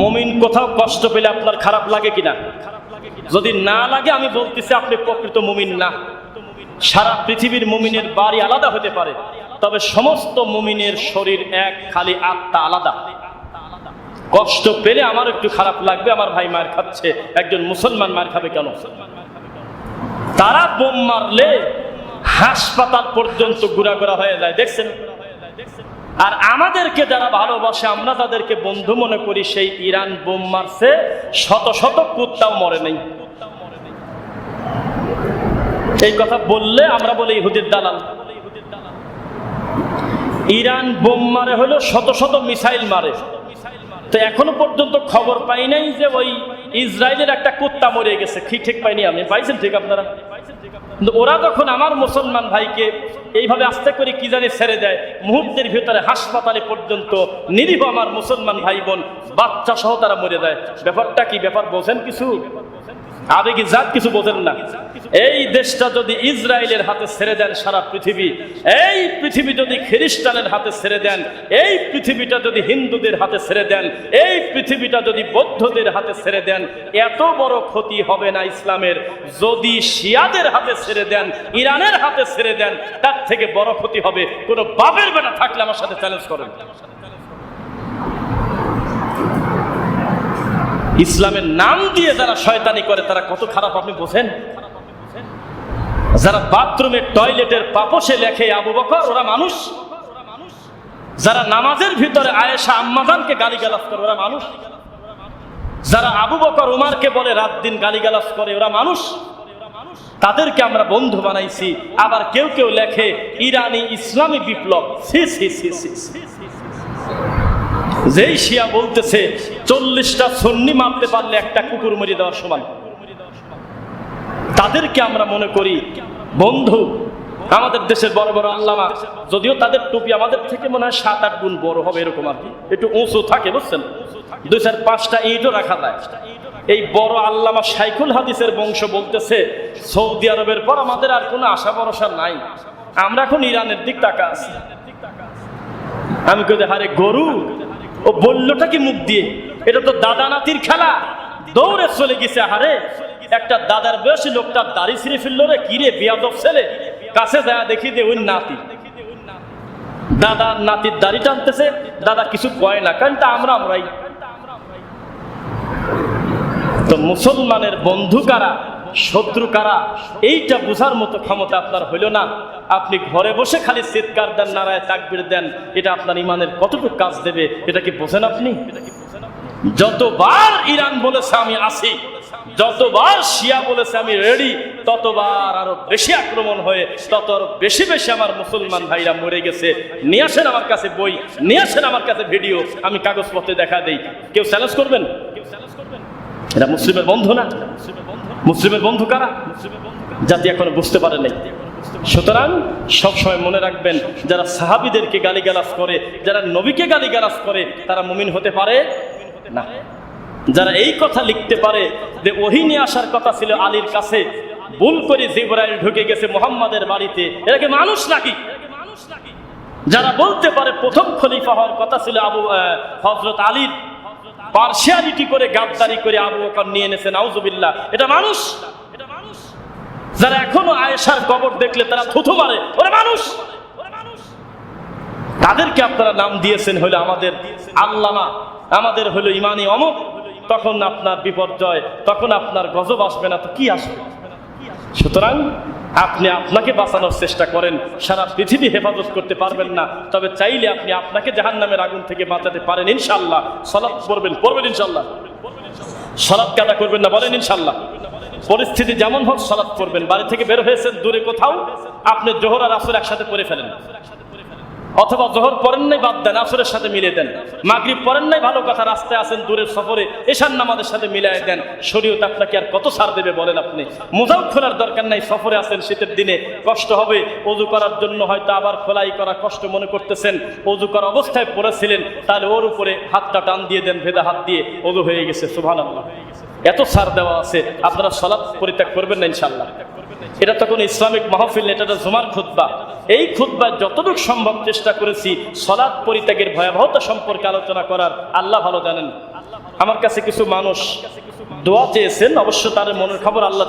মমিন কোথাও কষ্ট পেলে আপনার খারাপ লাগে কিনা? যদি না লাগে, আমি বলতেছি আপনি প্রকৃত মুমিন না। সারা পৃথিবীর মুমিনের বাড়ি আলাদা হতে পারে, তবে সমস্ত মুমিনের শরীর এক, খালি আত্মা আলাদা। কষ্ট পেলে আমার একটু খারাপ লাগবে, আমার ভাই মার খাচ্ছে, একজন মুসলমান মার খাবে কেন? তারা বোম মারলে হাসপাতাল পর্যন্ত ঘোরাঘোরা হয়ে যায়, দেখছেন? আর আমাদেরকে যারা ভালোবাসে, আমরা তাদেরকে বন্ধু মনে করি, সেই ইরান বোম মারছে, শত শত কুত্তাও মরে নেই। এই কথা বললে আমরা বলি ইহুদির দালাল। ইরান বোম মারে হলো শত শত মিসাইল মারে। তো এখনও পর্যন্ত খবর পাই নাই যে ওই ইসরায়েলের একটা কুত্তা মরে গেছে। কি ঠিক পাইনি আমি? পাইছেন ঠিক আপনারা? কিন্তু ওরা যখন আমার মুসলমান ভাইকে এইভাবে আস্তে করে কি জানি ছেড়ে দেয়, মুহূর্তের ভিতরে হাসপাতালে পর্যন্ত নিরীহ আমার মুসলমান ভাই বোন, বাচ্চা সহ তারা মরে দেয় ব্যাপারটা কি? ব্যাপার বলছেন কিছু? আবেগী জাত কিছু বোঝেন না। এই দেশটা যদি ইসরায়েলের হাতে ছেড়ে দেন সারা পৃথিবী, এই পৃথিবী যদি খ্রিস্টানের হাতে ছেড়ে দেন, এই পৃথিবীটা যদি হিন্দুদের হাতে ছেড়ে দেন, এই পৃথিবীটা যদি বৌদ্ধদের হাতে ছেড়ে দেন, এত বড় ক্ষতি হবে না ইসলামের। যদি শিয়াদের হাতে ছেড়ে দেন, ইরানের হাতে ছেড়ে দেন, তার থেকে বড় ক্ষতি হবে। কোনো বাপের বেটা থাকলে আমার সাথে চ্যালেঞ্জ করেন। ইসলামের নাম দিয়ে যারা শয়তানি করে, তারা কত খারাপ আপনি বোঝেন? যারা বাথরুমের টয়লেটের পাপসে লেখে আবু বকর, ওরা মানুষ। যারা নামাজের ভিতরে আয়েশা আম্মাজানকে গালিগালাজ করে, ওরা মানুষ। যারা আবু বকর উমারকে বলে রাত দিন গালিগালাজ করে, ওরা মানুষ। তাদেরকে আমরা বন্ধু বানাইছি। আবার কেউ কেউ লেখে, ইরানি ইসলামী বিপ্লব। সি সি সি সি যেই শিয়া বলতেছে, চল্লিশটা সন্নি মারতে পারলে একটা কুকুর মরি দেওয়ার সমান। তাদেরকে আমরা মনে করি বন্ধু। আমাদের দেশের বড় বড় আল্লামা, যদিও তাদের টুপি আমাদের থেকে মনে হয় সাত আট গুণ বড় হবে এরকম আর কি। একটু উঁচু থাকে, বুঝছেন? দুই চার পাঁচটা ইটও রাখা যায়। এই বড় আল্লামা সাইকুল হাদিসের বংশ বলতেছে, সৌদি আরবের পর আমাদের আর কোনো আশা ভরসা নাই। আমরা এখন ইরানের দিক টাকা আছি। আমি কই হারে গরু ও বললোটা কি মুখ দিয়ে? এটা তো দাদা নাতির খেলা। দৌড়ে চলে গেছে হারে একটা দাদার বয়সী লোকটা দাড়ি ছিঁড়ে ফেলল রে কিরে বিয়াদব ছেলে। কাছে যায় দেখি দে ওই নাতি। দাদা নাতির দাড়ি টানতেছে, দাদা কিছু কয় না কারণ তা আমরা আমরাই। তো মুসলমানের বন্ধু কারা? শত্রু কারা? এইটা বোঝার মতো ক্ষমতা আপনার হইল না। আপনি ঘরে বসে খালি চিৎকার দেন, নারায় তাকবির দেন, এটা আপনার ইমানের কতটুকু কাজ দেবে, এটা কি বোঝেন আপনি? যতবার ইরান বলেছে আমি আসি যতবার শিয়া বলেছে আমি রেডি, ততবার আরও বেশি আক্রমণ হয়ে, তত আরও বেশি বেশি আমার মুসলমান ভাইরা মরে গেছে। নিয়ে আসেন আমার কাছে বই, নিয়ে আসেন আমার কাছে ভিডিও, আমি কাগজপত্রে দেখা দেই। কেউ চ্যালেঞ্জ করবেন? কেউ চ্যালেঞ্জ করবেন এটা মুসলিমের বন্ধু না? মুসলিমের বন্ধু কারা? জাতি এখনও বুঝতে পারে নাই। সুতরাং সবসময় মনে রাখবেন, যারা সাহাবিদেরকে গালিগালাজ করে, যারা নবীকে গালিগালাজ করে, তারা মুমিন হতে পারে না। যারা এই কথা লিখতে পারে যে ওহি নিয়ে আসার কথা ছিল আলীর কাছে, ভুল করে জিব্রাইল ঢুকে গেছে মোহাম্মদের বাড়িতে, এরা কি মানুষ নাকি? যারা বলতে পারে প্রথম খলিফা হওয়ার কথা ছিল আবু হজরত আলীর পার্সিয়ালিটি করে, গাদ্দারি করে আবু বকর নিয়ে এনেছে, নাউজুবিল্লাহ। এটা মানুষ? এটা মানুষ? যারা এখনও আয়েশার কবর দেখলে তারা থুথু মারে। ওরা মানুষ? তাদেরকে আপনারা নাম দিয়েছেন হলো আমাদের আল্লামা, আমাদের হলো ইমানি অমক তখন আপনার বিপর্যয়, তখন আপনার গজব আসবে না, তো কি আসবে? সুতরাং আপনি আপনাকে বাঁচানোর চেষ্টা করেন। সারা পৃথিবী হেফাজত করতে পারবেন না। তবে চাইলে আপনি আপনাকে জাহান নামের আগুন থেকে বাঁচাতে পারেন ইনশাল্লাহ সলাপ করবেন পড়বেন ইনশাল্লাহ সলাপ কাটা করবেন না, বলেন ইনশাল্লাহ পরিস্থিতি যেমন হোক সলাপ করবেন বাড়ি থেকে বের হয়েছেন, দূরে কোথাও। আপনি জোহর আর আসর একসাথে করে ফেলেন। অথবা জোহর পড়েন নাই, বাদ দেন, আসরের সাথে মিলে দেন। মাগরিব পড়েন নাই, ভালো কথা, রাস্তায় আছেন, দূরের সফরে এশান নামাজের সাথে মিলাই দেন। শরীয়ত আপনাকে আর কত ছাড় দেবে বলেন আপনি? মোজাও খোলার দরকার নাই, সফরে আছেন, শীতের দিনে কষ্ট হবে, অজু করার জন্য হয়তো আবার খোলাই করা কষ্ট মনে করতেছেন, অজু করা অবস্থায় পড়েছিলেন, তাহলে ওর উপরে হাতটা টান দিয়ে দেন, ভেদা হাত দিয়ে অজু হয়ে গেছে সুভান আল্লাহ এত ছাড় দেওয়া আছে, আপনারা সলাপ পরিত্যাগ করবেন না ইনশাল্লাহ এটা তখন ইসলামিক মাহফিল এটা জুমার খুদ্া এই খুদ্া যতটুকু সম্ভব চেষ্টা করেছি সলাদ পরিত্যাগের ভয়াবহতা সম্পর্কে আলোচনা করার। আল্লাহ ভালো জানেন। আমার কাছে কিছু মানুষ দোয়া চেয়েছেন, অবশ্য তার মনের খবর আল্লাহ